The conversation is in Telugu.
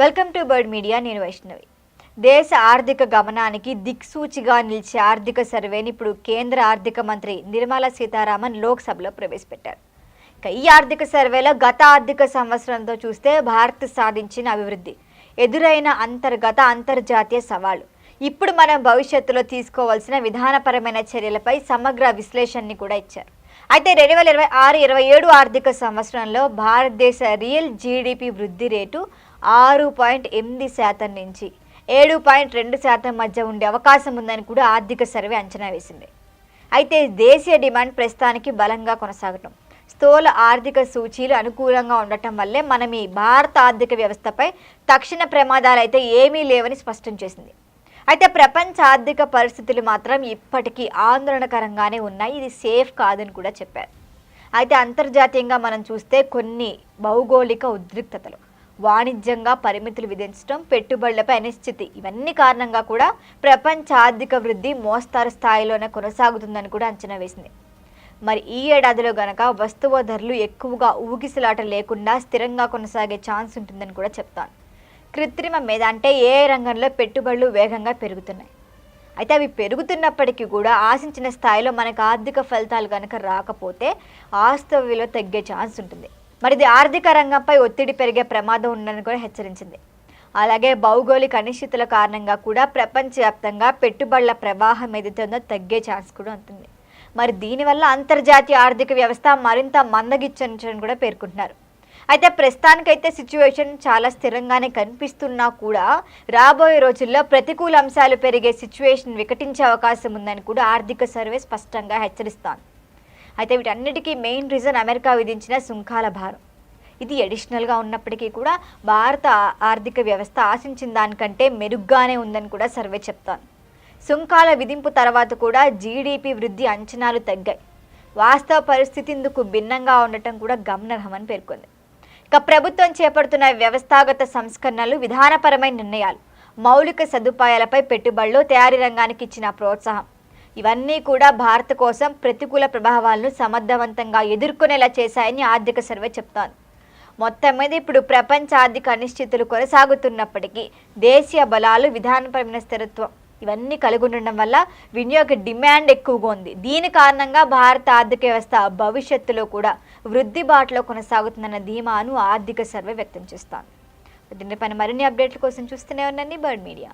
వెల్కమ్ టు బర్డ్ మీడియా నేను వైష్ణవి. దేశ ఆర్థిక గమనానికి దిక్సూచిగా నిలిచే ఆర్థిక సర్వేని ఇప్పుడు కేంద్ర ఆర్థిక మంత్రి నిర్మలా సీతారామన్ లోక్సభలో ప్రవేశపెట్టారు. ఇక ఈ ఆర్థిక సర్వేలో గత ఆర్థిక సంవత్సరంతో చూస్తే భారత్ సాధించిన అభివృద్ధి ఎదురైన అంతర్గత అంతర్జాతీయ సవాళ్ళు. ఇప్పుడు మనం భవిష్యత్తులో తీసుకోవాల్సిన విధానపరమైన చర్యలపై సమగ్ర విశ్లేషణని కూడా ఇచ్చారు. అయితే రెండు వేల ఇరవై ఆరు ఇరవై ఏడు ఆర్థిక సంవత్సరంలో భారతదేశ రియల్ జీడిపి వృద్ధి రేటు ఆరు పాయింట్ ఎనిమిది శాతం నుంచి ఏడు పాయింట్ రెండు శాతం మధ్య ఉండే అవకాశం ఉందని కూడా ఆర్థిక సర్వే అంచనా వేసింది. అయితే దేశీయ డిమాండ్ ప్రస్తుతానికి బలంగా కొనసాగటం స్థూల ఆర్థిక సూచీలు అనుకూలంగా ఉండటం వల్లే మనం ఈ భారత ఆర్థిక వ్యవస్థపై తక్షణ ప్రమాదాలు అయితే ఏమీ లేవని స్పష్టం చేసింది. అయితే ప్రపంచ ఆర్థిక పరిస్థితులు మాత్రం ఇప్పటికీ ఆందోళనకరంగానే ఉన్నాయి. ఇది సేఫ్ కాదని కూడా చెప్పారు. అయితే అంతర్జాతీయంగా మనం చూస్తే కొన్ని భౌగోళిక ఉద్రిక్తతలు వాణిజ్యంగా పరిమితులు విధించడం పెట్టుబడులపై అనిశ్చితి ఇవన్నీ కారణంగా కూడా ప్రపంచ ఆర్థిక వృద్ధి మోస్తారు స్థాయిలోనే కొనసాగుతుందని కూడా అంచనా వేసింది. మరి ఈ ఏడాదిలో గనక వస్తువు ధరలు ఎక్కువగా ఊగిసలాట లేకుండా స్థిరంగా కొనసాగే ఛాన్స్ ఉంటుందని కూడా చెప్తాను. కృత్రిమ మీద అంటే ఏ రంగంలో పెట్టుబడులు వేగంగా పెరుగుతున్నాయి? అయితే అవి పెరుగుతున్నప్పటికీ కూడా ఆశించిన స్థాయిలో మనకు ఆర్థిక ఫలితాలు కనుక రాకపోతే ఆస్తవ విలువ తగ్గే ఛాన్స్ ఉంటుంది. మరి ఇది ఆర్థిక రంగంపై ఒత్తిడి పెరిగే ప్రమాదం ఉందని కూడా హెచ్చరించింది. అలాగే భౌగోళిక అనిశ్చితుల కారణంగా కూడా ప్రపంచవ్యాప్తంగా పెట్టుబడుల ప్రవాహం ఏదైతే తగ్గే ఛాన్స్ కూడా ఉంటుంది. మరి దీనివల్ల అంతర్జాతీయ ఆర్థిక వ్యవస్థ మరింత మందగిచ్చని కూడా పేర్కొంటున్నారు. అయితే ప్రస్తుతానికైతే సిచ్యువేషన్ చాలా స్థిరంగానే కనిపిస్తున్నా కూడా రాబోయే రోజుల్లో ప్రతికూల అంశాలు పెరిగే సిచ్యువేషన్ వికటించే అవకాశం ఉందని కూడా ఆర్థిక సర్వే స్పష్టంగా హెచ్చరిస్తాను అయితే వీటన్నిటికీ మెయిన్ రీజన్ అమెరికా విధించిన సుంకాల భారం. ఇది అడిషనల్గా ఉన్నప్పటికీ కూడా భారత ఆర్థిక వ్యవస్థ ఆశించిన దానికంటే మెరుగ్గానే ఉందని కూడా సర్వే చెప్తాను సుంకాల విధింపు తర్వాత కూడా జీడిపి వృద్ధి అంచనాలు తగ్గాయి. వాస్తవ పరిస్థితి ఇందుకు భిన్నంగా ఉండటం కూడా గమనార్హమని పేర్కొంది. ఇక ప్రభుత్వం చేపడుతున్న వ్యవస్థాగత సంస్కరణలు విధానపరమైన నిర్ణయాలు. మౌలిక సదుపాయాలపై పెట్టుబడులు తయారీ రంగానికి ఇచ్చిన ప్రోత్సాహం. ఇవన్నీ కూడా భారత్ కోసం ప్రతికూల ప్రభావాలను సమర్థవంతంగా ఎదుర్కొనేలా చేశాయని ఆర్థిక సర్వే చెప్తోంది. మొత్తం మీద ఇప్పుడు ప్రపంచ ఆర్థిక అనిశ్చితులు కొనసాగుతున్నప్పటికీ దేశీయ బలాలు విధానపరమైన స్థిరత్వం. ఇవన్నీ కలిగి ఉండడం వల్ల వినియోగ డిమాండ్ ఎక్కువగా ఉంది. దీని కారణంగా భారత ఆర్థిక వ్యవస్థ భవిష్యత్తులో కూడా వృద్ధి బాటలో కొనసాగుతుందన్న ధీమాను ఆర్థిక సర్వే వ్యక్తం చేస్తాను దీనిపైన మరిన్ని అప్డేట్ల కోసం చూస్తూనే ఉండండి బర్డ్ మీడియా.